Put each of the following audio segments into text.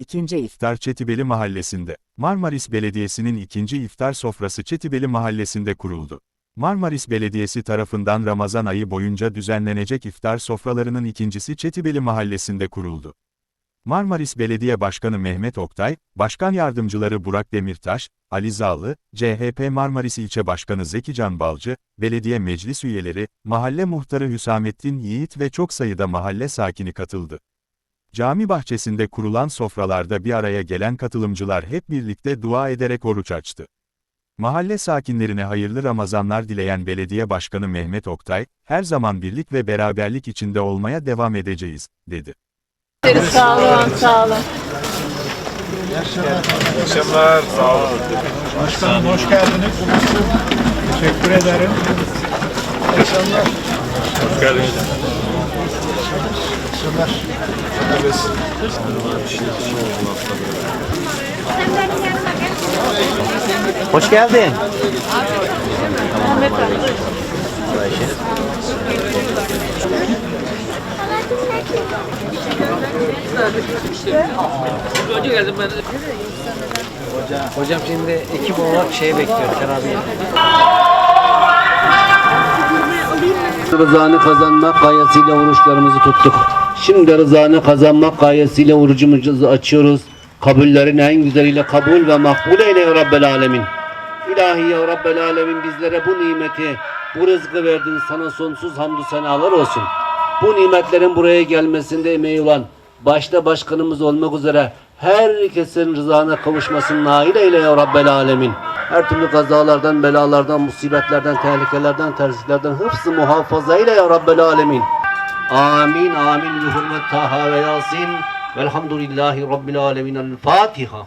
İkinci iftar Çetibeli Mahallesi'nde. Marmaris Belediyesi'nin ikinci iftar sofrası Çetibeli Mahallesi'nde kuruldu. Marmaris Belediyesi tarafından Ramazan ayı boyunca düzenlenecek iftar sofralarının ikincisi Çetibeli Mahallesi'nde kuruldu. Marmaris Belediye Başkanı Mehmet Oktay, Başkan Yardımcıları Burak Demirtaş, Ali Zağlı, CHP Marmaris İlçe Başkanı Zeki Can Balcı, belediye meclis üyeleri, mahalle muhtarı Hüsamettin Yiğit ve çok sayıda mahalle sakini katıldı. Cami bahçesinde kurulan sofralarda bir araya gelen katılımcılar hep birlikte dua ederek oruç açtı. Mahalle sakinlerine hayırlı Ramazanlar dileyen Belediye Başkanı Mehmet Oktay, her zaman birlik ve beraberlik içinde olmaya devam edeceğiz, dedi. Sağ olun, sağ olun. akşamlar. Sağ olun. Başkanım hoş geldiniz. Teşekkür ederim. Hoş geldiniz. Hoş geldin. Hocam şimdi ekip olarak şey bekliyor teraviye. Rızanı kazanmak gayesiyle oruçlarımızı tuttuk. Şimdi rızanı kazanmak gayesiyle orucumuzu açıyoruz. Kabullerin en güzeliyle kabul ve makbul eyle ya Rabbel Alemin. İlahi ya Rabbel Alemin bizlere bu nimeti, bu rızkı verdin sana sonsuz hamdü senalar olsun. Bu nimetlerin buraya gelmesinde emeği olan, başta başkanımız olmak üzere herkesin rızana kavuşmasını nail eyle ya Rabbel Alemin. Her türlü kazalardan, belalardan, musibetlerden, tehlikelerden, tersliklerden hıfzı muhafaza eyle ya Rabbel Alemin. Amin, amin. Bi hurmet Taha ve Yasin. Velhamdülillahi Rabbil Alemin. El Fatiha.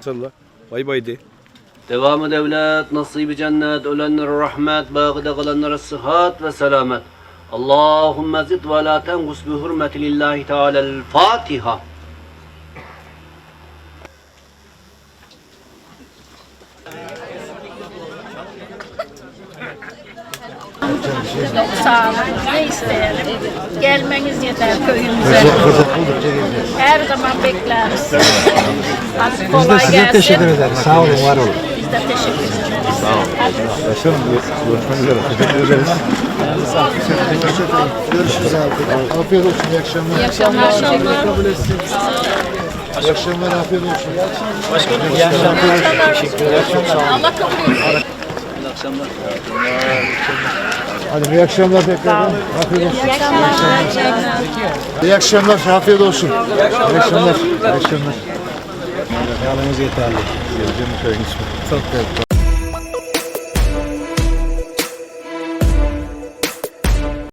Sallah. Bay bay de. Devamı devlet, nasibi cennet, ölenlere rahmet, bağıda kalanlara sıhhat ve selamet. Allahümme zid ve la tengus bi hürmeti lillahi teala'l Fatiha. Sağ olun. Ne isteyelim? Gelmeniz yeter köyümüze. Her zaman bekleriz. Hadi kolay Size gelsin. teşekkür ederim. Sağ olun, var olun. Biz de teşekkür ederiz. Sağ olun. Başkanım görüşmek üzere. Teşekkür ederiz. Görüşürüz abi. Afiyet olsun. İyi akşamlar. İyi akşamlar. İyi akşamlar. Afiyet olsun. Allah kabul etsin. Hadi iyi akşamlar tekrardan. Afiyet olsun. İyi akşamlar. Afiyet olsun. İyi akşamlar. İyi akşamlar. Yalnız yeterli. Geleceğim köyün ismi. Çok güzel.